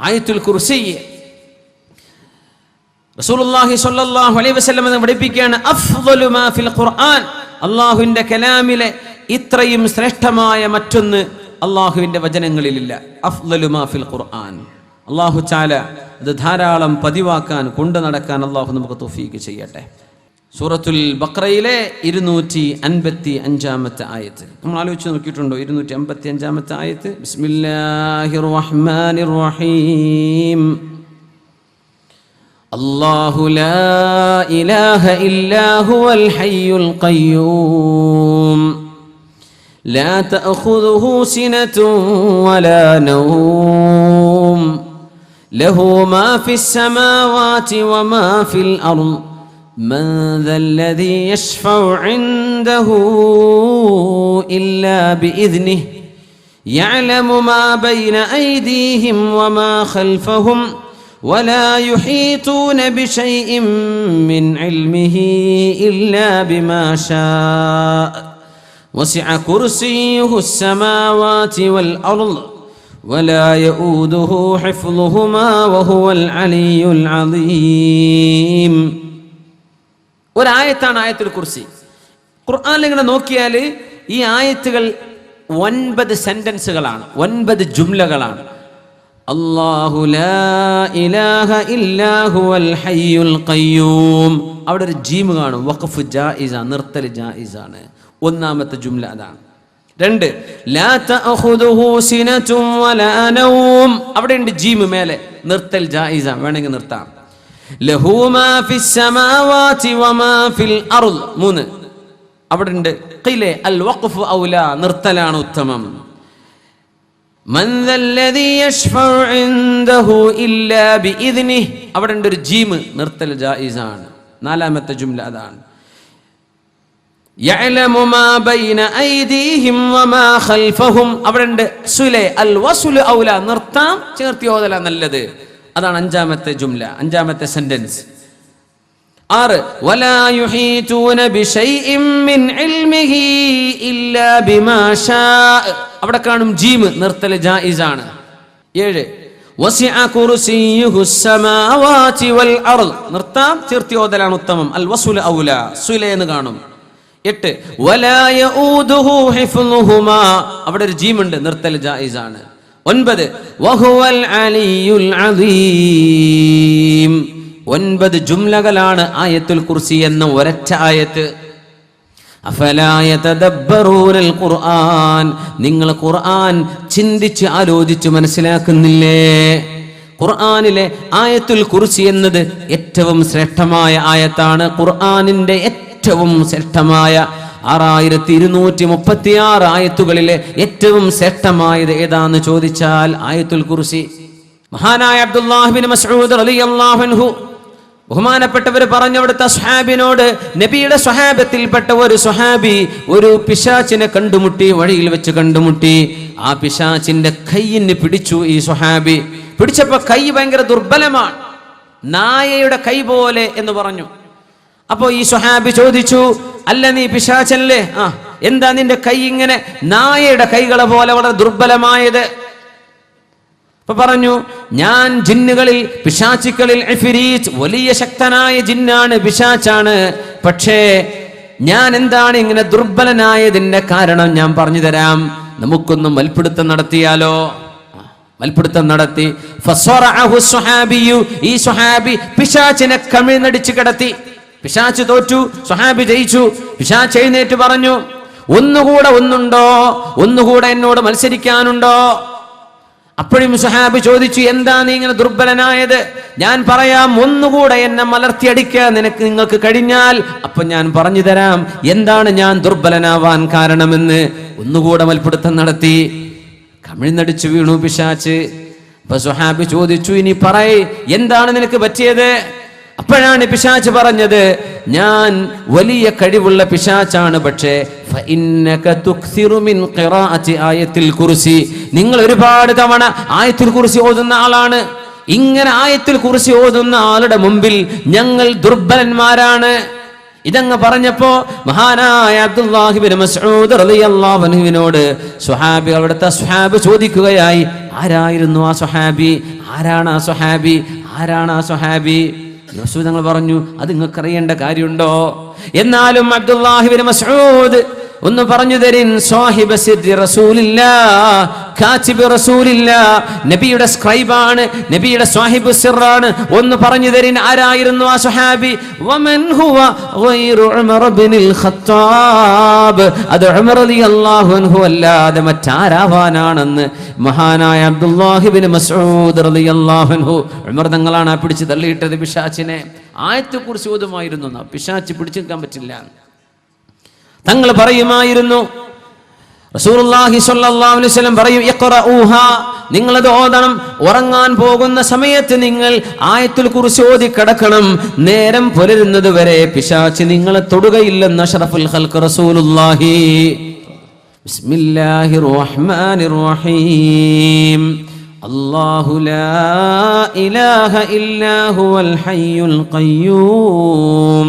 ആയത്തുൽ കുർസി. റസൂലുള്ളാഹി സ്വല്ലല്ലാഹു അലൈഹി വസല്ലം എന്ന് പഠിപ്പിക്കുകയാണ് അഫ്ദലു മാ ഫിൽ ഖുർആൻ. അല്ലാഹുവിന്റെ കലാമിലെ ഇത്രയും ശ്രേഷ്ഠമായ മറ്റൊന്ന് അള്ളാഹുവിന്റെ വചനങ്ങളിലില്ല. അഫ്ദലു മാ ഫിൽ ഖുർആൻ. അള്ളാഹു ചാല അത് ധാരാളം പതിവാക്കാൻ കൊണ്ടു നടക്കാൻ അള്ളാഹു നമുക്ക് തൗഫീഖ് ചെയ്യട്ടെ. സൂറത്തുൽ ബക്രയിലെ ഇരുന്നൂറ്റി അൻപത്തി അഞ്ചാമത്തെ ആയത്ത്. നമ്മൾ ആലോചിച്ച് നോക്കിയിട്ടുണ്ടോ? ഇരുന്നൂറ്റി അമ്പത്തി അഞ്ചാമത്തെ ആയത്ത് ബിസ്മില്ലാഹിർ റഹ്മാനിർ റഹീം അല്ലാഹു ലാ ഇലാഹ ഇല്ലാ ഹുവൽ ഹയ്യുൽ ഖയ്യൂം. ലാ തഅഖുദുഹു സിനതു വലാ നൗം. ലഹു മാ ഫിസ് സമാവാതി വമാ ഫിൽ അർദ്. من ذا الذي يشفع عنده إلا بإذنه يعلم ما بين أيديهم وما خلفهم ولا يحيطون بشيء من علمه إلا بما شاء. وسع كرسيه السماوات والأرض ولا يؤوده حفظهما وهو العلي العظيم. ഒരായത്താണ് ആയത്തുൽ കുർസി. ഖുർആനിൽ ഇങ്ങനെ നോക്കിയാൽ ഈ ആയത്തുകൾ ഒൻപത് സെന്റൻസുകളാണ് ഒൻപത് ജുംലകളാണ്. അവിടെ ഒരു ജീമ് കാണും വഖഫ് ജായിസ നിർത്തൽ ജായിസാണ്. ഒന്നാമത്തെ ജുംല അതാണ്. രണ്ട് അവിടെ ഉണ്ട് ജീമ് മേലെ നിർത്തൽ ജായിസ വേണമെങ്കിൽ നിർത്താം. മൂന്ന്. അവിടെ ഉണ്ട് അൽ വഖഫ് ഔല നിർത്തലാണ് ഉത്തമം. അവിടെ ഉണ്ട് ഒരു ജീമ് നിർത്തൽ ജായിസാണ്. നാലാമത്തെ ജുംല അതാണ്. അവിടെ ഉണ്ട് നിർത്താം ചേർത്തി ഓതല നല്ലത്. അതാണ് അഞ്ചാമത്തെ ജുംല അഞ്ചാമത്തെ സെന്റൻസ് ആറ് അവിടെ കാണും ജീമ് നിർത്തൽ ജായിസാണ്. ഏഴ് നിർത്താം തീർത്തിയോതലാണ് ഉത്തമം. അൽ വസുല ഔല സുല എന്ന് കാണും. എട്ട് അവിടെ ഒരു ജീമുണ്ട് നിർത്തൽ ജായിസാണ്. ഒൻപത്. വഹുവൽ അലിയുൽ ഒൻപത് ജുംലകളാണ് ആയത്തുൽ കുർസി എന്ന ഒരറ്റ ആയത്ത്. ഖുർആൻ. നിങ്ങൾ ഖുർആൻ ചിന്തിച്ച് ആലോചിച്ച് മനസ്സിലാക്കുന്നില്ലേ? ഖുർആാനിലെ ആയത്തുൽ കുറിച്ചി എന്നത് ഏറ്റവും ശ്രേഷ്ഠമായ ആയത്താണ്. ഖുർആാനിന്റെ ഏറ്റവും ശ്രേഷ്ഠമായ ആറായിരത്തി ഇരുന്നൂറ്റി മുപ്പത്തി ആറ് ആയത്തുകളിലെ ഏറ്റവും ശ്രേഷ്ഠമായത് ഏതാന്ന് ചോദിച്ചാൽ ആയത്തുൽ കുറിശി മഹാനായ അബ്ദുല്ലാഹിബിൻ മസ്ഊദ് അലി അൻഹു ബഹുമാനപ്പെട്ടവർ പറഞ്ഞവിടുത്തെ സ്വഹാബിനോട് നബിയുടെ സ്വഹാബത്തിൽപ്പെട്ട ഒരു സ്വഹാബി ഒരു പിശാച്ചിനെ കണ്ടുമുട്ടി വഴിയിൽ വെച്ച് കണ്ടുമുട്ടി. ആ പിശാച്ചിന്റെ കൈയിന് പിടിച്ചു ഈ സ്വഹാബി. പിടിച്ചപ്പോ കൈ ഭയങ്കര ദുർബലമാണ്. നായയുടെ കൈ പോലെ എന്ന് പറഞ്ഞു. അപ്പോ ഈ സുഹാബി ചോദിച്ചു അല്ല നീ പിശാചല്ലേ? ആ എന്താ നിന്റെ കൈ ഇങ്ങനെ നായയുടെ കൈകളെ പോലെ വളരെ ദുർബലമായത്? അപ്പൊ പറഞ്ഞു ഞാൻ ജിന്നുകളിൽ പിശാചിക്കളിൽ വലിയ ശക്തനായ ജിന്നാണ് പിശാച്ചാണ് പക്ഷേ ഞാൻ എന്താണ് ഇങ്ങനെ ദുർബലനായതിന്റെ കാരണം ഞാൻ പറഞ്ഞു തരാം. നമുക്കൊന്ന് മൽപ്പിടുത്തം നടത്തിയാലോ? മൽപ്പിടുത്തം നടത്തി. ഈ സുഹാബി പിശാച്ചിനെ കമിഴ്ന്നടിച്ചു കിടത്തി. പിശാച്ച് തോറ്റു സ്വഹാബി ജയിച്ചു. പിശാച്ച് എഴുന്നേറ്റ് പറഞ്ഞു ഒന്നുകൂടെ ഒന്നുണ്ടോ? ഒന്നുകൂടെ എന്നോട് മത്സരിക്കാനുണ്ടോ? അപ്പോഴും സുഹാബി ചോദിച്ചു എന്താ നീ ഇങ്ങനെ ദുർബലനായത്? ഞാൻ പറയാം ഒന്നുകൂടെ എന്നെ മലർത്തിയടിക്കുക നിനക്ക് നിങ്ങൾക്ക് കഴിഞ്ഞാൽ. അപ്പൊ ഞാൻ പറഞ്ഞു തരാം എന്താണ് ഞാൻ ദുർബലനാവാൻ കാരണമെന്ന്? ഒന്നുകൂടെ മൽപ്പിടുത്തം നടത്തി. കമിഴ്ന്നടിച്ചു വീണു പിശാച്ച്. അപ്പൊ സുഹാബി ചോദിച്ചു ഇനി പറയ് എന്താണ് നിനക്ക് പറ്റിയത്? അപ്പോഴാണ് പിശാച്ച് പറഞ്ഞത് ഞാൻ വലിയ കഴിവുള്ള പിശാച്ചാണ് പക്ഷേ ആയത്തിൽ കുർസി. നിങ്ങൾ ഒരുപാട് തവണ ആയത്തിൽ കുറിച്ച് ഓതുന്ന ആളാണ്. ഇങ്ങനെ ആയത്തിൽ കുറിച്ച് ഓതുന്ന ആളുടെ മുമ്പിൽ ഞങ്ങൾ ദുർബലന്മാരാണ്. ഇതങ്ങ് പറഞ്ഞപ്പോ മഹാനായ അബ്ദുല്ലാഹിബിൻ മസ്ഊദ് റളിയല്ലാഹു അൻഹുവിനോട് സ്വഹാബി അവിടുത്തെ സുഹാബ് ചോദിക്കുകയായി ആരായിരുന്നു ആ സുഹാബി ആരാണ് ആ സുഹാബി ആരാണ് ആ സ്വഹാബി? റസൂൽ ഞങ്ങൾ പറഞ്ഞു അത് നിങ്ങൾക്കറിയേണ്ട കാര്യമുണ്ടോ? എന്നാലും അബ്ദുല്ലാഹിബിൻ മസ്ഊദ് ഒന്ന് പറഞ്ഞു തരിൻ സ്വാഹിബ സിദ്ദി റസൂലില്ല കാച്ചിബ് റസൂലില്ല നബിയുടെ സ്ക്രൈബാണ് നബിയുടെ സ്വാഹിബ് സിറാണ്. ഒന്ന് പറഞ്ഞു തരിൻ ആരായിരുന്നു ആ സുഹാബി വമൻ ഹുവ ഗൈറു ഉമർ ബിനിൽ ഖത്താബ്. അത് ഉമർ റളിയല്ലാഹു അൻഹു അല്ലാതെ മറ്റാരാവാനാണെന്ന് മഹാനായ അബ്ദുല്ലാഹിബിൻ മസ്ഊദ് റളിയല്ലാഹു അൻഹു ഉമർ തങ്ങളാണ് പിടിച്ച് തള്ളിയിട്ടത് പിശാച്ചിനെ. ആയത്തെ കുറിച്ച് ഓതുമായിരുന്നു പിശാച്ച് പിടിച്ചു നിൽക്കാൻ പറ്റില്ല. തങ്ങൾ പറയുമായിരുന്നു. അലൈഹി വസല്ലം പറയും ഇഖ്റഊഹ നിങ്ങൾ അത് ഓതണം. ഉറങ്ങാൻ പോകുന്ന സമയത്ത് നിങ്ങൾ ആയത്തിൽ കുറിച്ച് ഓതി കിടക്കണം നേരം പുലരുന്നത് വരെ പിശാച്ച് നിങ്ങളെ തൊടുകയില്ലെന്ന് അഷ്റഫുൽ ഹൽക്ക് റസൂലുള്ളാഹി. ബിസ്മില്ലാഹിർ റഹ്മാനിർ റഹീം അല്ലാഹു ലാ ഇലാഹ ഇല്ലാഹുവൽ ഹയ്യുൽ ഖയ്യൂം.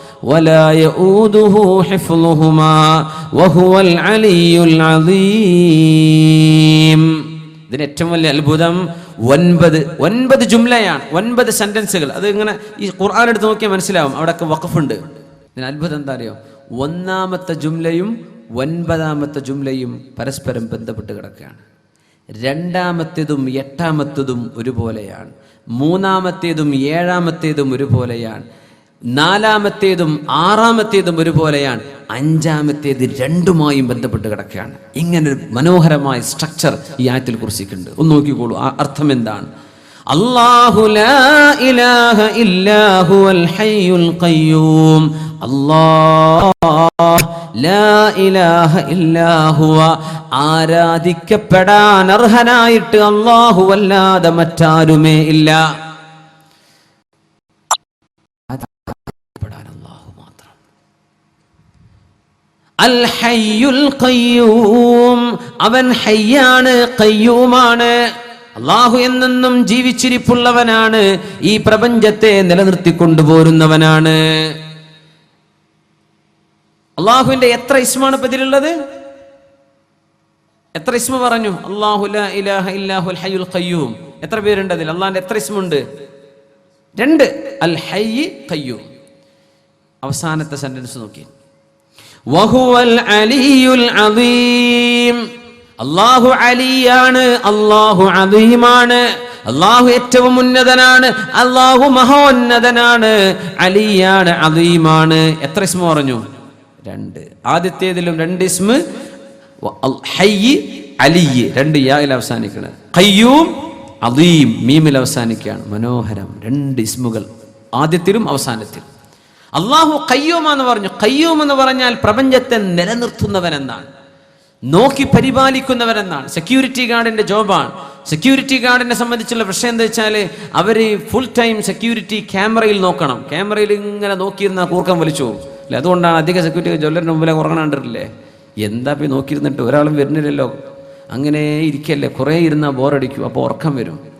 ولا يؤوده حفظهما وهو العلي العظيم ഇതിന് ഏറ്റവും വലിയ അത്ഭുതം ഒൻപത് ഒൻപത് ജുംലയാണ് ഒൻപത് സെന്റൻസുകൾ അത് ഇങ്ങനെ ഈ ഖുർആൻ എടുത്ത് നോക്കിയാൽ മനസ്സിലാവും അവിടെയൊക്കെ വഖഫുണ്ട് ഇതിന് അത്ഭുതം എന്താ അറിയോ ഒന്നാമത്തെ ജുംലയും ഒൻപതാമത്തെ ജുംലയും പരസ്പരം ബന്ധപ്പെട്ട് കിടക്കുകയാണ് രണ്ടാമത്തേതും എട്ടാമത്തേതും ഒരുപോലെയാണ് മൂന്നാമത്തേതും ഏഴാമത്തേതും ഒരുപോലെയാണ് നാലാമത്തേതും ആറാമത്തേതും ഒരുപോലെയാണ്. അഞ്ചാമത്തേത് രണ്ടുമായും ബന്ധപ്പെട്ട് കിടക്കുകയാണ്. ഇങ്ങനെ ഒരു മനോഹരമായ സ്ട്രക്ചർ ഈ ആയത്തിൽ കുറിച്ചിട്ടുണ്ട്. ഒന്ന് നോക്കിക്കോളൂ. ആ അർത്ഥം എന്താണ്? ആരാധിക്കപ്പെടാൻ അർഹനായിട്ട് അല്ലാഹു അല്ലാതെ മറ്റാരുമേ ഇല്ല. അൽ ഹയ്യുൽ അവൻ ഹയ്യാണ് ഖയ്യൂമാണ്. അള്ളാഹു എന്നെന്നും ജീവിച്ചിരിപ്പുള്ളവനാണ്. ഈ പ്രപഞ്ചത്തെ നിലനിർത്തിക്കൊണ്ടുപോരുന്നവനാണ് അള്ളാഹുവിന്റെ എത്ര ഇസ്മാണ് ഇപ്പൊ ഇതിലുള്ളത് എത്ര ഇസ്മ പറഞ്ഞു? അള്ളാഹു ഹയ്യുൽ ഖയ്യൂം. എത്ര പേരുണ്ട് അതിൽ? അള്ളാഹിന്റെ എത്ര ഇസ്മുണ്ട്? രണ്ട്. അൽ ഹയ്യ് ഖയ്യൂം. അവസാനത്തെ സെന്റൻസ് നോക്കി അല്ലാഹു അലിയാണ് അല്ലാഹു അദീമാണ്. അല്ലാഹു ഏറ്റവും ഉന്നതനാണ് അല്ലാഹു മഹോന്നതനാണ്. അലിയാണ് അദീമാണ്. എത്ര ഇസ്മ പറഞ്ഞു? രണ്ട്. ആദ്യത്തേതിലും രണ്ട് ഇസ്മ ഹയ്യ് അലിയ്. രണ്ട് യായിൽ അവസാനിക്കണം. ഖയ്യൂം അദീം. മീമിൽ അവസാനിക്കുകയാണ്. മനോഹരം. രണ്ട് ഇസ്മുകൾ ആദ്യത്തിലും അവസാനത്തിലും. അള്ളാഹു കയ്യോമ എന്ന് പറഞ്ഞു. കയ്യൂം എന്ന് പറഞ്ഞാൽ പ്രപഞ്ചത്തെ നിലനിർത്തുന്നവൻ എന്നാണ് നോക്കി പരിപാലിക്കുന്നവരെന്നാണ്. സെക്യൂരിറ്റി ഗാർഡിന്റെ ജോബാണ്. സെക്യൂരിറ്റി ഗാർഡിനെ സംബന്ധിച്ചുള്ള പ്രശ്നം എന്താ വെച്ചാൽ അവർ ഫുൾ ടൈം സെക്യൂരിറ്റി ക്യാമറയിൽ നോക്കണം. ക്യാമറയിൽ ഇങ്ങനെ നോക്കിയിരുന്ന കൂർക്കം വലിച്ചു അല്ലെ? അതുകൊണ്ടാണ് അധിക സെക്യൂരിറ്റി ജ്വല്ലറിന് മുമ്പിലെ ഉറങ്ങണണ്ടില്ലേ എന്താ പോയി നോക്കിയിരുന്നിട്ട് ഒരാളും വരുന്നില്ലല്ലോ. അങ്ങനെ ഇരിക്കല്ലേ? കുറേ ഇരുന്നാൽ ബോറടിക്കും അപ്പോൾ ഉറക്കം വരും.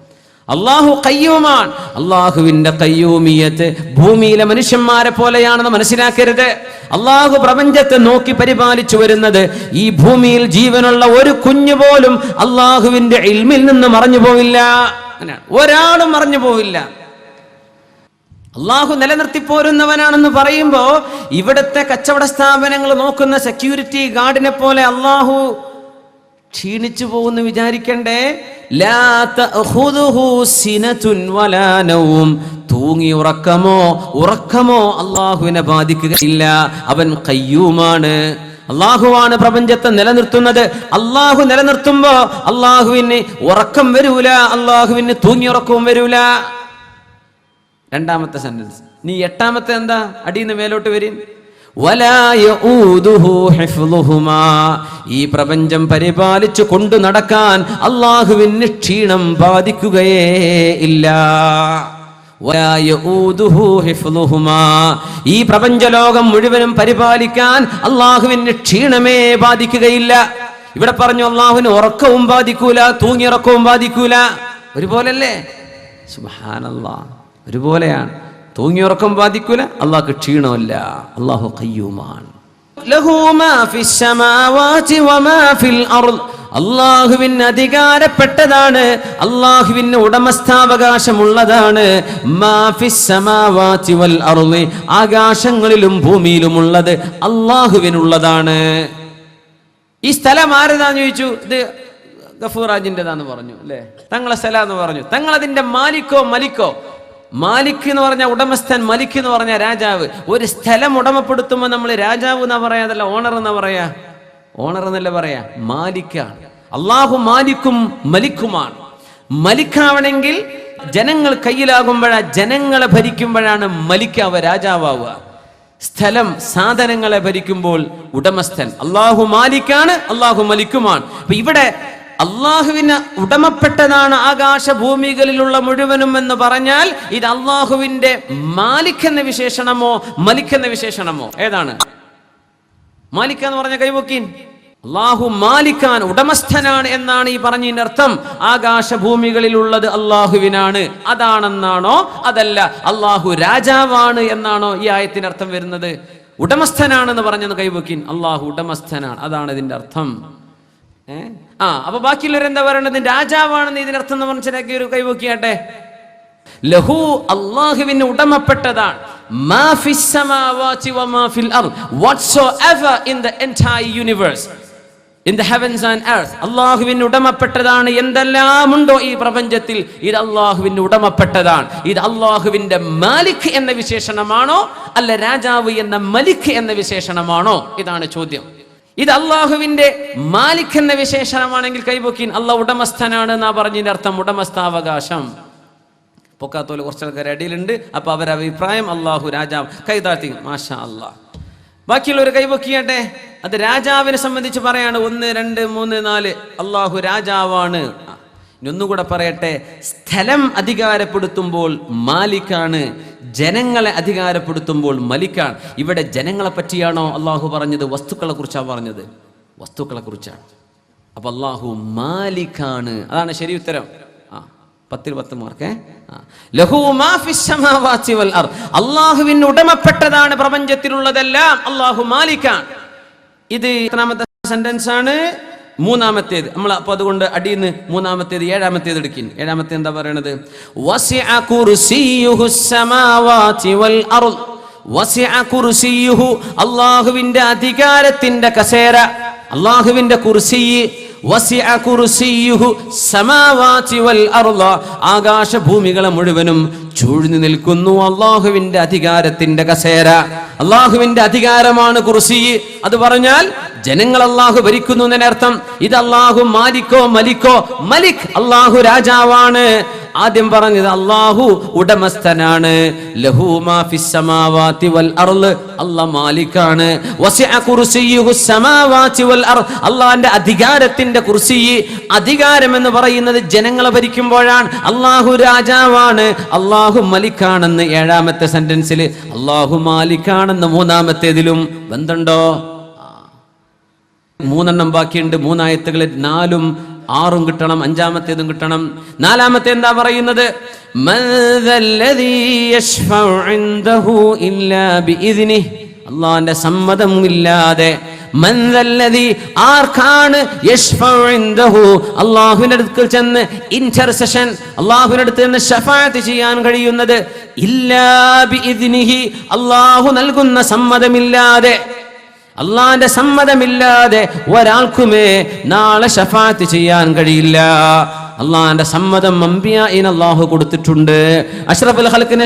അള്ളാഹു കയ്യൂമാണ് അള്ളാഹുവിന്റെ കയ്യൂമിയത്ത് ഭൂമിയിലെ മനുഷ്യന്മാരെ പോലെയാണെന്ന് മനസ്സിലാക്കരുത്. അള്ളാഹു പ്രപഞ്ചത്തെ നോക്കി പരിപാലിച്ചു വരുന്നത് ഈ ഭൂമിയിൽ ജീവനുള്ള ഒരു കുഞ്ഞു പോലും അള്ളാഹുവിന്റെ ഇൽമിൽ നിന്ന് മറഞ്ഞു പോവില്ല. ഒരാളും മറഞ്ഞു പോവില്ല. അള്ളാഹു നിലനിർത്തിപ്പോരുന്നവനാണെന്ന് പറയുമ്പോൾ ഇവിടുത്തെ കച്ചവട സ്ഥാപനങ്ങൾ നോക്കുന്ന സെക്യൂരിറ്റി ഗാർഡിനെ പോലെ അള്ളാഹു ക്ഷീണിച്ചു പോകുന്ന വിചാരിക്കണ്ടേ? തൂങ്ങി ഉറക്കമോ? ഉറക്കമോ അള്ളാഹുവിനെ ബാധിക്കുകയില്ല. അവൻ കയ്യൂമാണ് അള്ളാഹുവാണ് പ്രപഞ്ചത്തെ നിലനിർത്തുന്നത്. അള്ളാഹു നിലനിർത്തുമ്പോ അള്ളാഹുവിന് ഉറക്കം വരൂല. അള്ളാഹുവിന് തൂങ്ങി ഉറക്കവും വരൂല. രണ്ടാമത്തെ സെന്റൻസ് നീ എട്ടാമത്തെ എന്താ? അടിയിൽ നിന്ന് മേലോട്ട് വരും. ഈ പ്രപഞ്ചം പരിപാലിച്ചു കൊണ്ടു നടക്കാൻ അള്ളാഹുവിന് ക്ഷീണം ബാധിക്കുകയേ ഇല്ല. ഈ പ്രപഞ്ചലോകം മുഴുവനും പരിപാലിക്കാൻ അള്ളാഹുവിന് ക്ഷീണമേ ബാധിക്കുകയില്ല. ഇവിടെ പറഞ്ഞു അള്ളാഹുവിന് ഉറക്കവും ബാധിക്കൂല തൂങ്ങിയുറക്കവും ബാധിക്കൂല. ഒരുപോലല്ലേ? സുബ്ഹാനല്ലാ. ഒരുപോലെയാണ്. തൂങ്ങിയുറക്കം ബാധിക്കൂല. അള്ളാഹ്ക്ക് ക്ഷീണമല്ല. അള്ളാഹു കയ്യൂമാണ് അള്ളാഹുവിന് അധികാരപ്പെട്ടതാണ്. അള്ളാഹുവിന് ഉടമസ്ഥാവകാശമുള്ളതാണ്. ആകാശങ്ങളിലും ഭൂമിയിലുമുള്ളത് അള്ളാഹുവിനുള്ളതാണ്. ഈ സ്ഥലം ആരതാന്ന് ചോദിച്ചു? ഇത് ഗഫൂറാജിന്റെതാന്ന് പറഞ്ഞു അല്ലേ? തങ്ങളെ സ്ഥലം എന്ന് പറഞ്ഞു. തങ്ങളതിന്റെ മാലിക്കോ മലിക്കോ മാലിക് എന്ന് പറഞ്ഞ ഉടമസ്ഥൻ മലിക് എന്ന് പറഞ്ഞ രാജാവ് ഒരു സ്ഥലം ഉടമപ്പെടുത്തുമ്പോൾ നമ്മൾ രാജാവ് എന്നാ പറയാതല്ല ഓണർ എന്നാ പറയാ? ഓണർ എന്നല്ല പറയാ? മാലിക്കാണ്. അള്ളാഹു മാലിക്കും മലിക്കുമാണ്. മലിക്കാവണമെങ്കിൽ ജനങ്ങൾ കയ്യിലാകുമ്പോഴാ ജനങ്ങളെ ഭരിക്കുമ്പോഴാണ് മലിക്കാവുക രാജാവാവുക. സ്ഥലം സാധനങ്ങളെ ഭരിക്കുമ്പോൾ ഉടമസ്ഥൻ അള്ളാഹു മാലിക്കാണ് അള്ളാഹു മലിക്കുമാണ്. അപ്പൊ ഇവിടെ അള്ളാഹുവിന് ഉടമപ്പെട്ടതാണ് ആകാശഭൂമികളിലുള്ള മുഴുവനും എന്ന് പറഞ്ഞാൽ ഇത് അള്ളാഹുവിന്റെ മാലിക് എന്ന വിശേഷണമോ മലിക് എന്ന വിശേഷണമോ? ഏതാണ്? മാലിക് എന്ന് പറഞ്ഞ കൈവക്കീൻ അള്ളാഹു മാലിക്കാൻ ഉടമസ്ഥനാണ് എന്നാണ് ഈ പറഞ്ഞതിന്റെ അർത്ഥം. ആകാശഭൂമികളിലുള്ളത് അള്ളാഹുവിനാണ്. അതാണെന്നാണോ? അതല്ല അള്ളാഹു രാജാവാണ് എന്നാണോ ഈ ആയത്തിന്റെ അർത്ഥം വരുന്നത്? ഉടമസ്ഥനാണെന്ന് പറഞ്ഞത് കൈവക്കീൻ അള്ളാഹു ഉടമസ്ഥനാണ്. അതാണ് ഇതിന്റെ അർത്ഥം. ഏ? ആ അപ്പൊ ബാക്കിയുള്ളവരെന്താ പറയണത്? രാജാവാണെന്ന് ഇതിനർത്ഥം എന്ന് മനസ്സിലാക്കി ഒരു കൈവോക്കിയാട്ടെ? ലഹു അള്ളാഹുവിന് ഉടമപ്പെട്ടതാണ്. അള്ളാഹുവിന് ഉടമപ്പെട്ടതാണ് എന്തെല്ലാമുണ്ടോ ഈ പ്രപഞ്ചത്തിൽ? ഇത് അള്ളാഹുവിന് ഉടമപ്പെട്ടതാണ്. ഇത് അള്ളാഹുവിന്റെ മാലിക് എന്ന വിശേഷണമാണോ? അല്ല രാജാവ് എന്ന മലിക് എന്ന വിശേഷണമാണോ? ഇതാണ് ചോദ്യം. ഇത് അള്ളാഹുവിന്റെ മാലിക് എന്ന വിശേഷണമാണെങ്കിൽ കൈപൊക്കീൻ അള്ളാഹ് ഉടമസ്ഥനാണ് എന്നാ പറഞ്ഞതിന്റെ അർത്ഥം ഉടമസ്ഥാവകാശം. പൊക്കാത്തോൽ കുറച്ച് ആൾക്കാർ അടിയിലുണ്ട്. അപ്പൊ അവരുടെ അഭിപ്രായം അള്ളാഹു രാജാവ് കൈതാത്തി മാഷാ അള്ളാഹ് ബാക്കിയുള്ളവർ കൈപൊക്കിയട്ടെ? അത് രാജാവിനെ സംബന്ധിച്ച് പറയാണ് ഒന്ന് രണ്ട് മൂന്ന് നാല് അള്ളാഹു രാജാവാണ്. ഇനി ഒന്നുകൂടെ പറയട്ടെ സ്ഥലം അധികാരപ്പെടുത്തുമ്പോൾ മാലിക്കാണ്. ജനങ്ങളെ അധികാരപ്പെടുത്തുമ്പോൾ മലിക്കാണ്. ഇവിടെ ജനങ്ങളെ പറ്റിയാണോ അള്ളാഹു പറഞ്ഞത്? വസ്തുക്കളെ കുറിച്ചാണ് പറഞ്ഞത്? വസ്തുക്കളെ കുറിച്ചാണ്. അപ്പൊ അള്ളാഹു മാലിക്കാണ്. അതാണ് ശരി ഉത്തരം. ആ പത്തിൽ പത്ത് മാർക്ക്. അള്ളാഹുവിന് ഉടമപ്പെട്ടതാണ് പ്രപഞ്ചത്തിലുള്ളതെല്ലാം. അള്ളാഹു മാലിക്കാണ്. ഇത് സെന്റൻസ് ആണ്? മൂന്നാമത്തേത്. നമ്മൾ അപ്പൊ അതുകൊണ്ട് അടിയിന്ന് മൂന്നാമത്തേത് ഏഴാമത്തേത് എടുക്കും ഏഴാമത്തെ എന്താ പറയണത്? അള്ളാഹുവിന്റെ അധികാരത്തിന്റെ കസേര. അള്ളാഹുവിന്റെ കുർസി ആകാശഭൂമികളെ മുഴുവനും ചൂഴ്ന്നു നിൽക്കുന്നു അള്ളാഹുവിന്റെ അധികാരത്തിന്റെ കസേര. അള്ളാഹുവിന്റെ അധികാരമാണ് കുർസി. അത് പറഞ്ഞാൽ ജനങ്ങൾ അള്ളാഹു ഭരിക്കുന്നു എന്നതിനർത്ഥം ഇത് അള്ളാഹു മാലിക്കോ മലിക്കോ മലിക് അള്ളാഹു രാജാവാണ്. ആദ്യം പറഞ്ഞത് അള്ളാഹു ഉടമസ്ഥനാണ്. മാലിക്കാണ്. അള്ളാന്റെ അധികാരത്തിന്റെ കുർസി. അധികാരം എന്ന് പറയുന്നത് ജനങ്ങളെ ഭരിക്കുമ്പോഴാണ്. അള്ളാഹു രാജാവാണ് അള്ളാഹു മലിക്കാണെന്ന് ഏഴാമത്തെ സെന്റൻസിൽ അള്ളാഹു മാലിക്കാണെന്ന് മൂന്നാമത്തേതിലും. ബന്ധമുണ്ടോ മൂന്നെണ്ണം ബാക്കിയുണ്ട് മൂന്നായത്തുകളിൽ നാലും ആറും കിട്ടണം അഞ്ചാമത്തേതും കിട്ടണം. നാലാമത്തെ എന്താ പറയുന്നത്? അള്ളാന്റെ സമ്മതം ഇല്ലാതെ ആർക്കാണ് അള്ളാഹുവിന്റെ അടുക്കൽ ചെന്ന് ഇന്റർസെഷൻ അള്ളാഹുവിന്റെ അടുത്ത് നിന്ന് ഷഫാഅത്ത് ചെയ്യാൻ കഴിയുന്നത്? ഇല്ലാ ബിഇദ്നിഹി. അള്ളാഹു നൽകുന്ന സമ്മതമില്ലാതെ അള്ളാന്റെ സമ്മതമില്ലാതെ ഒരാൾക്കുമേ നാളെ ഷഫാത്ത് ചെയ്യാൻ കഴിയില്ല. അള്ളാന്റെ സമ്മതം അള്ളാഹു കൊടുത്തിട്ടുണ്ട്. അഷ്റഫുൽ ഹൽക്കിന്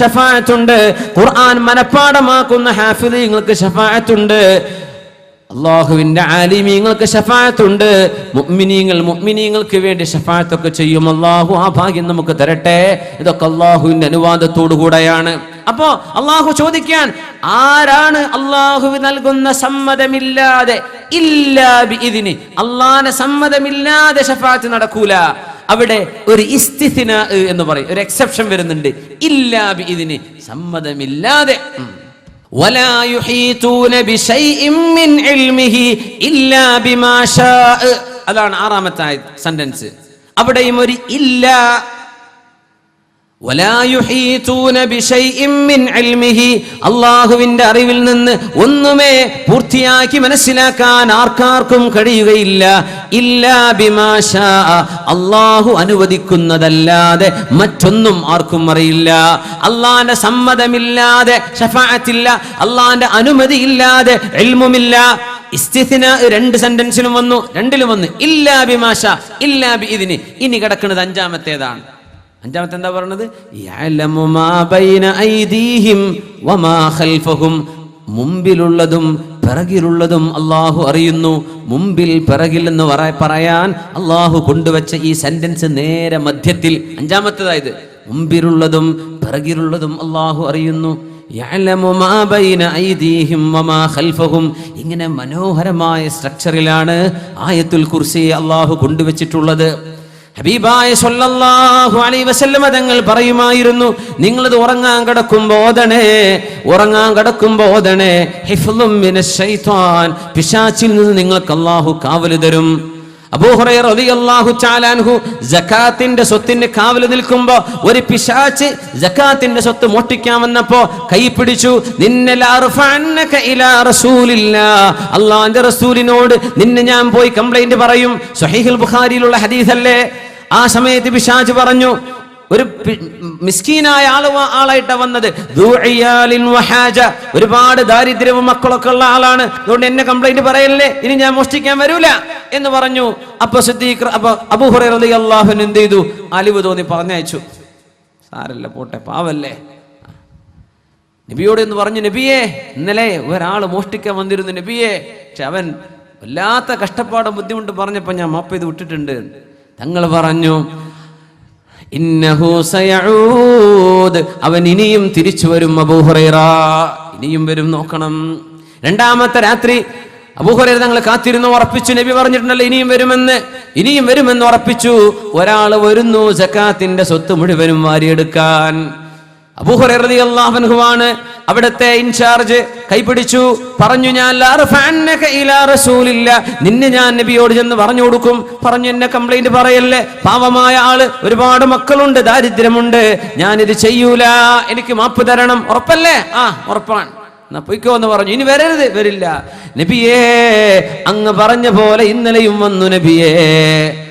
ഷഫായത്തുണ്ട് ഖുർആൻ മനഃപ്പാടമാക്കുന്ന ഹാഫിദീങ്ങൾക്ക് ഷഫായത്തുണ്ട് അള്ളാഹുവിന്റെ ആലിമീങ്ങൾക്ക് ഷഫായത്തുണ്ട് മുഗ്മിനീങ്ങൾ മുഗ്മിനീങ്ങൾക്ക് വേണ്ടി ഷഫായത്തൊക്കെ ചെയ്യും. അള്ളാഹു ആ ഭാഗ്യം നമുക്ക് തരട്ടെ. ഇതൊക്കെ അള്ളാഹുവിന്റെ അനുവാദത്തോടു കൂടെയാണ് അപ്പോ അള്ളാഹു ചോദിക്കാൻ ആരാണ് അള്ളാഹു നൽകുന്ന സമ്മതമില്ലാതെ? ഇതിന് അള്ളാന്റെ സമ്മതമില്ലാതെ ഷഫാത്ത് നടക്കൂല. അവിടെ ഒരു ഇസ്തിന എന്ന് പറയും. ഒരു എക്സെപ്ഷൻ വരുന്നുണ്ട്. ഇല്ലാബി ഇതിന് സമ്മതമില്ലാതെ. അതാണ് ആറാമത്തെ സെന്റൻസ് അവിടെയും ഒരു ഇല്ല അള്ളാഹുവിന്റെ അറിവിൽ നിന്ന് ഒന്നുമേ പൂർത്തിയാക്കി മനസ്സിലാക്കാൻ ആർക്കാർക്കും കഴിയുകയില്ല. അള്ളാഹു അനുവദിക്കുന്നതല്ലാതെ മറ്റൊന്നും ആർക്കും അറിയില്ല. അള്ളാന്റെ സമ്മതമില്ലാതെ അള്ളാന്റെ അനുമതി ഇല്ലാതെ എൽമുമില്ല രണ്ട് സെന്റൻസിലും വന്നു രണ്ടിലും വന്നു ഇല്ലാ ബിമാഷ ഇല്ലാ ബി ഇതിന് ഇനി കിടക്കുന്നത് അഞ്ചാമത്തേതാണ്. അഞ്ചാമത്തെ എന്താ ഖൽഫഹും. മുമ്പിലുള്ളതും പിറകിലുള്ളതും അള്ളാഹു അറിയുന്നു. മുമ്പിൽ പിറകിൽ എന്ന് പറയാൻ അള്ളാഹു കൊണ്ടുവച്ച ഈ സെന്റൻസ് നേരെ മധ്യത്തിൽ. അഞ്ചാമത്തേതായത് മുമ്പിലുള്ളതും പിറകിലുള്ളതും അള്ളാഹു അറിയുന്നു. ഇങ്ങനെ മനോഹരമായ സ്ട്രക്ചറിലാണ് ആയത്തുൽ കുർസി അള്ളാഹു കൊണ്ടുവച്ചിട്ടുള്ളത്. ഹബീബായ സൊല്ലാഹു അലൈ വസല്ലമ തങ്ങൾ പറയുമായിരുന്നു നിങ്ങളിത് ഉറങ്ങാൻ കിടക്കുമ്പോ ഓതണേ ഉറങ്ങാൻ കിടക്കുമ്പോൾ ഓതണേ ഹിഫ്ളും പിശാച്ചിൽ നിന്ന് നിങ്ങൾക്ക് അള്ളാഹു കാവൽ തരും. അബൂഹുറൈറ റളിയല്ലാഹു തആല അൻഹു സകാത്തിന്റെ സ്വത്തിന് കാവൽ നിൽക്കുമ്പോ ഒരു പിശാച്ച് സകാത്തിന്റെ സ്വത്ത് മോഷ്ടിക്കാൻ വന്നപ്പോ കൈ പിടിച്ചു നിന്നെ അള്ളാന്റെ റസൂലിനോട് നിന്നെ ഞാൻ പോയി കംപ്ലൈന്റ് പറയും. സ്വഹീഹുൽ ബുഖാരിയിലുള്ള ഹദീസല്ലേ? ആ സമയത്ത് പിശാജ് പറഞ്ഞു ഒരു മിസ്കീനായ ആൾ ആളായിട്ടാ വന്നത്. ഒരുപാട് ദാരിദ്ര്യവും മക്കളൊക്കെ ഉള്ള ആളാണ്. അതുകൊണ്ട് എന്നെ കംപ്ലൈന്റ് പറയല്ലേ? ഇനി ഞാൻ മോഷ്ടിക്കാൻ വരൂല എന്ന് പറഞ്ഞു. അപ്പൊ സിദ്ദീഖ് അപ്പൊ റളിയല്ലാഹു അൻഹു എന്ത് ചെയ്തു? അലിവ് തോന്നി പറഞ്ഞയച്ചു. സാരല്ല പോട്ടെ പാവല്ലേ. നബിയോട് എന്ന് പറഞ്ഞു നബിയെ ഇന്നലെ ഒരാൾ മോഷ്ടിക്കാൻ വന്നിരുന്നു നബിയെ. പക്ഷെ അവൻ വല്ലാത്ത കഷ്ടപ്പാടും ബുദ്ധിമുട്ട് പറഞ്ഞപ്പോ ഞാൻ മാപ്പ് ചെയ്ത് വിട്ടിട്ടുണ്ട്. തങ്ങൾ പറഞ്ഞു അവൻ ഇനിയും തിരിച്ചു വരും അബൂഹുറൈറ ഇനിയും വരും നോക്കണം. രണ്ടാമത്തെ രാത്രി അബൂഹുറൈറ തങ്ങൾ കാത്തിരുന്നു ഉറപ്പിച്ചു. നബി പറഞ്ഞിട്ടുണ്ടല്ലോ ഇനിയും വരുമെന്ന്. ഇനിയും വരുമെന്ന് ഉറപ്പിച്ചു. ഒരാൾ വരുന്നു ജക്കാത്തിന്റെ സ്വത്ത് മുഴുവനും വാരിയെടുക്കാൻ. അബൂഹുറാണ് അവിടത്തെ ഇൻചാർജ് കൈപിടിച്ചു. പറഞ്ഞു ഞാൻ നിന്നെ ഞാൻ നബിയോട് ചെന്ന് പറഞ്ഞു കൊടുക്കും. പറഞ്ഞു എന്നെ കംപ്ലൈന്റ് പറയല്ലേ? പാവമായ ആൾ ഒരുപാട് മക്കളുണ്ട് ദാരിദ്ര്യമുണ്ട്. ഞാൻ ഇത് ചെയ്യൂല എനിക്ക് മാപ്പ് തരണം. ഉറപ്പല്ലേ? ആ ഉറപ്പാണ്. എന്നാ പൊയ്ക്കോ എന്ന് പറഞ്ഞു. ഇനി വരരുത് വരില്ല. നബിയേ അങ്ങ് പറഞ്ഞ പോലെ ഇന്നലെയും വന്നു നബിയേ.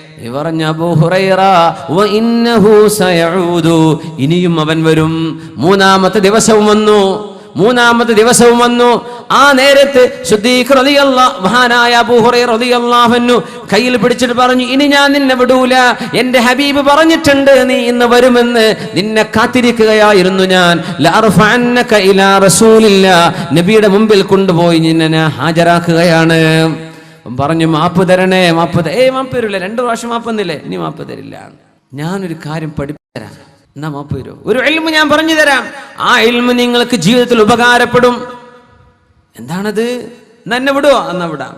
ഇനിയും അവൻ വരും. മൂന്നാമത്തെ ദിവസവും വന്നു. മൂന്നാമത്തെ ദിവസവും വന്നു. ആ നേരത്ത് മഹാനായ കയ്യിൽ പിടിച്ചിട്ട് പറഞ്ഞു ഇനി ഞാൻ നിന്നെ വിടൂല. എന്റെ ഹബീബ് പറഞ്ഞിട്ടുണ്ട് നീ ഇന്ന് വരുമെന്ന്. നിന്നെ കാത്തിരിക്കുകയായിരുന്നു ഞാൻ. നബിയുടെ മുമ്പിൽ കൊണ്ടുപോയി നിന്നെ ഹാജരാക്കുകയാണ്. പറഞ്ഞു മാപ്പ് തരണേ മാപ്പ് ഏ മാപ്പ് തരില്ല രണ്ടു പ്രാവശ്യം മാപ്പ് തന്നില്ലേ? ഇനി മാപ്പ് തരില്ല. ഞാനൊരു കാര്യം പഠിപ്പിത്തരാം എന്നാ മാപ്പ് തരുമോ ഒരു എൽമ് ഞാൻ പറഞ്ഞു തരാം. ആ എൽമ് നിങ്ങൾക്ക് ജീവിതത്തിൽ ഉപകാരപ്പെടും. എന്താണത്? എന്നാ വിടുവോ? എന്നാ വിടാം.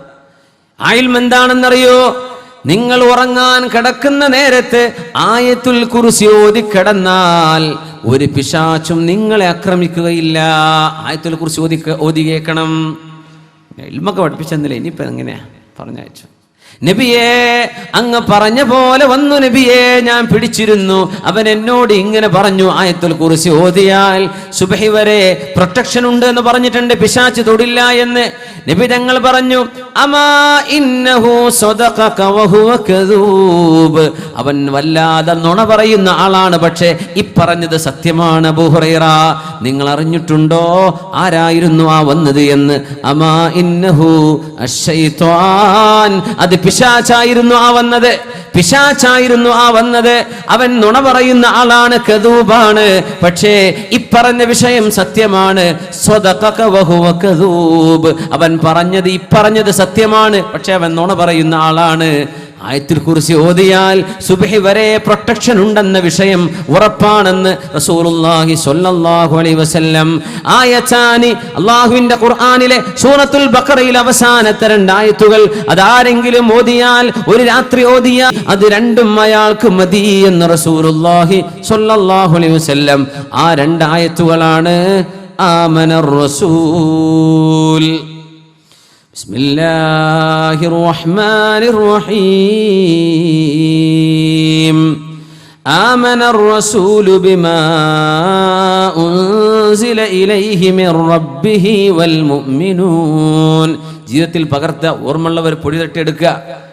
ആ എൽമ് എന്താണെന്നറിയോ? നിങ്ങൾ ഉറങ്ങാൻ കിടക്കുന്ന നേരത്ത് ആയത്തുൽ കുറിസി ഓതി കിടന്നാൽ ഒരു പിശാച്ചും നിങ്ങളെ ആക്രമിക്കുകയില്ല. ആയത്തുൽ കുറിച്ച് ഓതി ഓതി കേൾക്കണം. എൽമൊക്കെ പഠിപ്പിച്ചെന്നില്ല? ഇനിയിപ്പോ എങ്ങനെയാ? പറഞ്ഞയച്ചു. നബിയെ അങ്ങ് പറഞ്ഞ പോലെ വന്നു നബിയെ ഞാൻ പിടിച്ചിരുന്നു. അവൻ എന്നോട് ഇങ്ങനെ പറഞ്ഞു ആയത്തുൽ കുറിച്ച് ഓതിയാൽ സുബഹി വരെ പ്രൊട്ടക്ഷൻ ഉണ്ട് എന്ന് പറഞ്ഞിട്ടുണ്ട് പിശാച്ച് തൊടില്ല എന്ന്. നബി തങ്ങൾ പറഞ്ഞു അമാ ഇന്നഹു അവൻ വല്ലാതെ നുണ പറയുന്ന ആളാണ് പക്ഷേ ഇപ്പറഞ്ഞത് സത്യമാണ് ബുഹുറൈറ നിങ്ങൾ അറിഞ്ഞിട്ടുണ്ടോ? ആരായിരുന്നു ആ വന്നത് എന്ന്? അമാ ഇന്നഹു അത് പിശാച്ചായിരുന്നു ആ വന്നത്. പിശാച്ചായിരുന്നു ആ വന്നത്. അവൻ നുണ പറയുന്ന ആളാണ് കദൂബാണ്. പക്ഷേ ഇപ്പറഞ്ഞ വിഷയം സത്യമാണ്. അവൻ പറഞ്ഞത് ഇപ്പറഞ്ഞത് സത്യമാണ്. പക്ഷെ അവൻ നുണ പറയുന്ന ആളാണ്. ആയത്തിൽ കുറിച്ച് ഓതിയാൽ സുബഹി വരെ പ്രൊട്ടക്ഷൻ ഉണ്ടെന്ന വിഷയം ഉറപ്പാണെന്ന് റസൂലുള്ളാഹി സ്വല്ലല്ലാഹു അലൈഹി വസല്ലം ആയത്താനി അള്ളാഹുവിന്റെ ഖുർആനിലെ സൂറത്തുൽ ബഖറയിൽ അവസാനത്തെ രണ്ടായത്തുകൾ അതാരെങ്കിലും ഓതിയാൽ ഒരു രാത്രി ഓതിയാൽ അത് രണ്ടും അയാൾക്ക് മതി എന്ന് റസൂലുള്ളാഹി സ്വല്ലല്ലാഹു അലൈഹി വസല്ലം ആ രണ്ടായത്തുകളാണ് ആമനർ റസൂൽ. بسم الله الرحمن الرحيم آمن الرسول بما أنزل إليه من ربه والمؤمنون ജീവിതത്തിൽ പകർത്ത ഓർമ്മയുള്ളവർ പൊടി തട്ടിയെടുക്കുക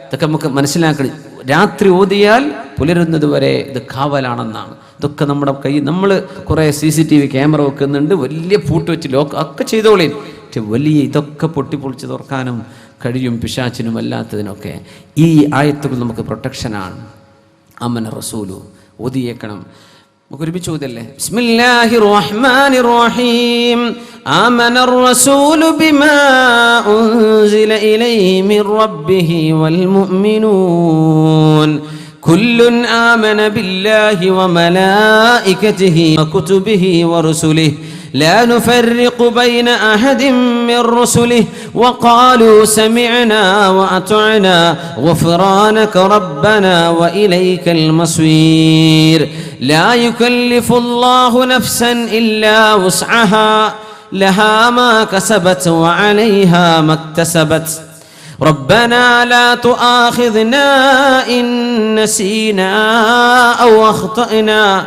ഇതൊക്കെ നമുക്ക് മനസ്സിലാക്കണം രാത്രി ഓതിയാൽ പുലരുന്നത് വരെ ഇത് കാവലാണെന്നാണ് ഇതൊക്കെ നമ്മുടെ കൈ നമ്മൾ കുറേ C C T V camera വെക്കുന്നുണ്ട് വലിയ പൂട്ട് വെച്ച് ലോക്ക് ഒക്കെ ചെയ്തോളീൻ പക്ഷെ വലിയ ഇതൊക്കെ പൊട്ടിപ്പൊളിച്ച് തുറക്കാനും കഴിയും പിശാച്ചിനും അല്ലാത്തതിനൊക്കെ ഈ ആയത്തുകൾ നമുക്ക് പ്രൊട്ടക്ഷനാണ് അമ്മന റസൂലു ഓതിയേക്കണം നമുക്ക് ഒരുമിച്ച് ഓതല്ലേ ബിസ്മില്ലാഹിർ റഹ്മാനിർ റഹീം آمن الرسول بما أنزل إليه من ربه والمؤمنون كل آمن بالله وملائكته وكتبه ورسله لا نفرق بين أحد من رسله وقالوا سمعنا وأطعنا غفرانك ربنا وإليك المصير. لا يكلف الله نفسا إلا وسعها لها ما كسبت وعليها ما اكتسبت. ربنا لا تؤاخذنا إن نسينا أو أخطأنا.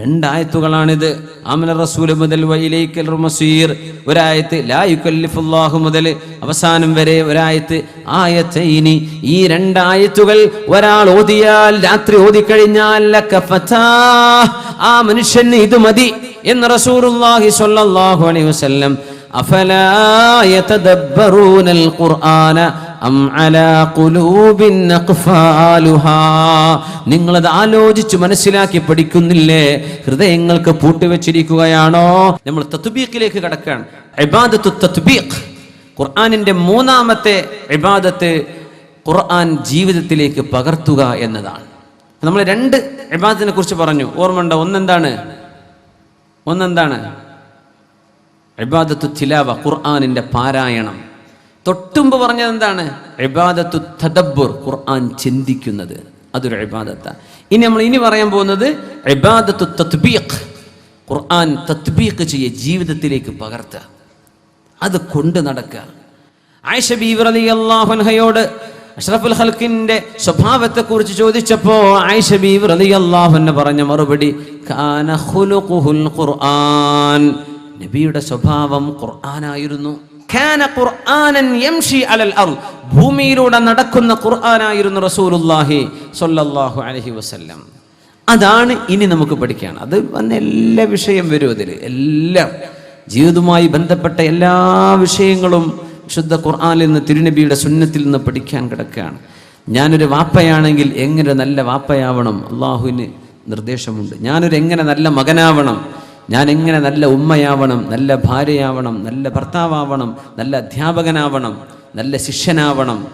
രണ്ടായത്തുകളാണിത് ആമന റസൂൽ മുതൽ വൈലേക്കൽ റുമസീർ ഒരായത്ത് ലാ യുക്കല്ലിഫുല്ലാഹു മുതൽ അവസാനം വരെ ഒരായത്ത് ആയത്തൈനി ഈ രണ്ടായത്തുകൾ ഒരാൾ ഓതിയാൽ രാത്രി ഓതിക്കഴിഞ്ഞാൽ. ആ മനുഷ്യന് ഇത് മതി എന്ന് റസൂലുള്ളാഹി സ്വല്ലല്ലാഹു അലൈഹി വസല്ലം നിങ്ങളത് ആലോചിച്ച് മനസ്സിലാക്കി പഠിക്കുന്നില്ലേ? ഹൃദയങ്ങൾക്ക് പൂട്ടിവെച്ചിരിക്കുകയാണോ? നമ്മൾ തത്ബീഖിലേക്ക് കടക്കാണ് ഇബാദത്തു തത്ബീഖ്. ഖുർആനിന്റെ മൂന്നാമത്തെ ഇബാദത്ത് ഖുർആൻ ജീവിതത്തിലേക്ക് പകർത്തുക എന്നതാണ്. നമ്മൾ രണ്ട് ഇബാദത്തിനെ കുറിച്ച് പറഞ്ഞു. ഓർമ്മയുണ്ടോ? ഒന്നെന്താണ്? ഒന്നെന്താണ്? ഇബാദത്തു തിലാവ ഖുർആാനിന്റെ പാരായണം. തൊട്ടുമ്പ് പറഞ്ഞത് എന്താണ്? ഇബാദത്തു തദബ്ബുർ ഖുർആൻ ചിന്തിക്കുന്നത്. അതൊരു ഇബാദത്താണ് ഇനി നമ്മൾ ഇനി പറയാൻ പോകുന്നത് ഇബാദത്തു തത്ബീഖ്. ഖുർആൻ തത്ബീഖ് ചെയ്യ ജീവിതത്തിലേക്ക് പകർത്തുക. അത് കൊണ്ട് നടക്കുക. ആയിഷ ബീവി റളിയല്ലാഹു അൻഹയോട് അഷ്റഫുൽ ഹൽക്കിന്റെ സ്വഭാവത്തെ കുറിച്ച് ചോദിച്ചപ്പോ ആയിഷ പറഞ്ഞ മറുപടി ഖുർആൻ. നബിയുടെ സ്വഭാവം ഖുർആനായിരുന്നു. ഭൂമിയിലൂടെ നടക്കുന്ന ഖുർആനായിരുന്നു റസൂലുള്ളാഹി സ്വല്ലല്ലാഹു അലൈഹി വസല്ലം. അതാണ് ഇനി നമുക്ക് പഠിക്കാൻ. അത് വന്ന എല്ലാ വിഷയം വരും അതിൽ എല്ലാം. ജീവിതവുമായി ബന്ധപ്പെട്ട എല്ലാ വിഷയങ്ങളും ശുദ്ധ ഖുർആാനിൽ നിന്ന് തിരുനബിയുടെ സുന്നത്തിൽ നിന്ന് പഠിക്കാൻ കിടക്കുകയാണ്. ഞാനൊരു വാപ്പയാണെങ്കിൽ എങ്ങനെ നല്ല വാപ്പയാവണം? അള്ളാഹുവിന് നിർദ്ദേശമുണ്ട്. ഞാനൊരു എങ്ങനെ നല്ല മകനാവണം? ഞാൻ എങ്ങനെ നല്ല ഉമ്മയാവണം നല്ല ഭാര്യയാവണം നല്ല ഭർത്താവണം നല്ല അധ്യാപകനാവണം നല്ല ശിഷ്യനാവണം.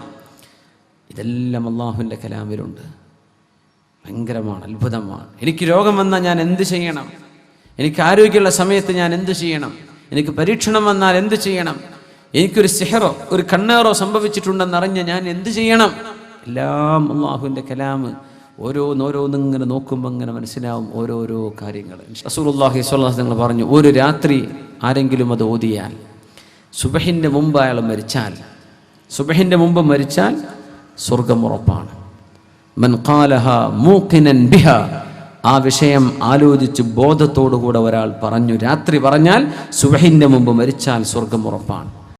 ഇതെല്ലാം അള്ളാഹുവിന്റെ കലാമിലുണ്ട്. ഭയങ്കരമാണ് അത്ഭുതമാണ്. എനിക്ക് രോഗം വന്നാൽ ഞാൻ എന്ത് ചെയ്യണം? എനിക്ക് ആരോഗ്യമുള്ള സമയത്ത് ഞാൻ എന്ത് ചെയ്യണം? എനിക്ക് പരീക്ഷണം വന്നാൽ എന്ത് ചെയ്യണം? എനിക്കൊരു സിഹറോ ഒരു കണ്ണേറോ സംഭവിച്ചിട്ടുണ്ടെന്നറിഞ്ഞ് ഞാൻ എന്ത് ചെയ്യണം? എല്ലാം അള്ളാഹുവിന്റെ കലാമ് ഓരോന്നോരോന്നിങ്ങനെ നോക്കുമ്പോൾ ഇങ്ങനെ മനസ്സിലാവും ഓരോരോ കാര്യങ്ങൾ സ്വല്ലല്ലാഹു അലൈഹി വസല്ലം പറഞ്ഞു ഒരു രാത്രി ആരെങ്കിലും അത് ഓതിയാൽ സുബഹിന്റെ മുമ്പ് അയാൾ മരിച്ചാൽ സുബഹിന്റെ മുമ്പ് മരിച്ചാൽ സ്വർഗം ഉറപ്പാണ്. മൻ മൂക്കിനൻ ബിഹ ആ വിഷയം ആലോചിച്ച് ബോധത്തോടുകൂടെ ഒരാൾ പറഞ്ഞു രാത്രി പറഞ്ഞാൽ സുബഹിന്റെ മുമ്പ് മരിച്ചാൽ സ്വർഗം ഉറപ്പാണ്.